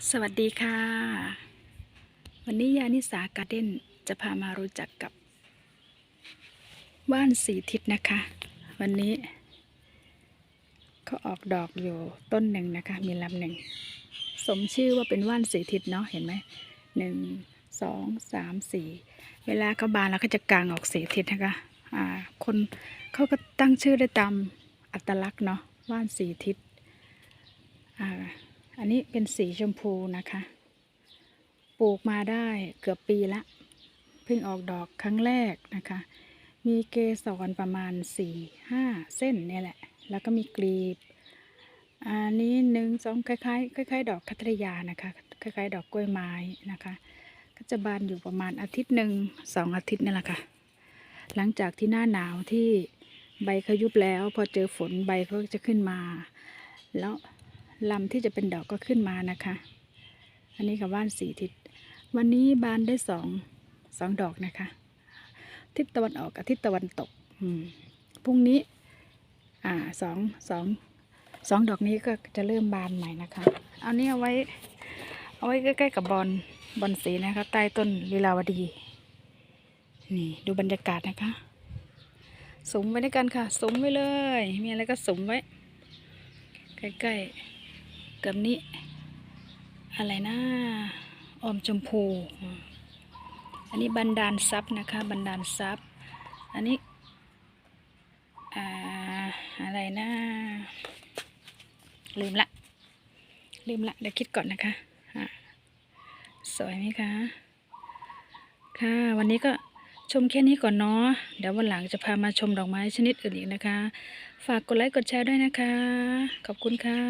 สวัสดีค่ะ วันนี้ยานิสาการ์เด้นจะพามารู้จักกับว่านสีทิศนะคะ วันนี้เขาออกดอกอยู่ต้นหนึ่งนะคะ มีลำหนึ่ง สมชื่อว่าเป็นว่านสีทิศเนาะเห็นไหมหนึ่งสองสามสี่เวลาเขาบานแล้วก็จะกางออกสีทิศนะคะอ่าคนเขาก็ตั้งชื่อได้ตามอัตลักษณ์เนาะว่านสีทิศอ่า อันนี้เป็นสีชมพูนะคะ ปลูกมาได้เกือบปีละ เพิ่งออกดอกครั้งแรกนะคะ มีเกสรประมาณสี่ห้าเส้นเนี่ยแหละ แล้วก็มีกลีบ อันนี้หนึ่งสองคล้ายๆคล้ายๆ ดอกคัตริยานะคะ คล้ายๆ ดอกกล้วยไม้นะคะ ก็จะบานอยู่ประมาณอาทิตย์หนึ่งสองอาทิตย์นี่แหละค่ะ หลังจากที่หน้าหนาวที่ใบเขายุบแล้ว พอเจอฝนใบก็จะขึ้นมา แล้ว ลำที่จะเป็นดอกก็ขึ้นมานะคะ อันนี้กับว่านสี่ทิศ วันนี้บานได้สองสองดอกนะคะ ทิศตะวันออกกับทิศตะวันตกพรุ่งนี้อ่าสองสองสองดอกนี้ก็จะเริ่มบานใหม่นะคะ เอานี้เอาไว้ เอาไว้ใกล้ๆกับบอลบอลสีนะคะ ใต้ต้นลีลาวดี นี่ดูบรรยากาศนะคะสมไว้ด้วยกันค่ะสมไว้เลย มีอะไรก็สมไว้ ใกล้ๆ กับนี้ อะไรนะออมชมพู อันนี้บันดาลทรัพย์นะคะ บันดาลทรัพย์อันนี้อ่าอะไรนะลืมละ ลืมละ เดี๋ยวคิดก่อนนะคะะสวยไหมคะ ค่ะ วันนี้ก็ชมแค่นี้ก่อนเนาะ เดี๋ยววันหลังจะพามาชมดอกไม้ชนิดอื่นอีกนะคะ ฝากกดไลค์กดแชร์ด้วยนะคะ ขอบคุณค่ะ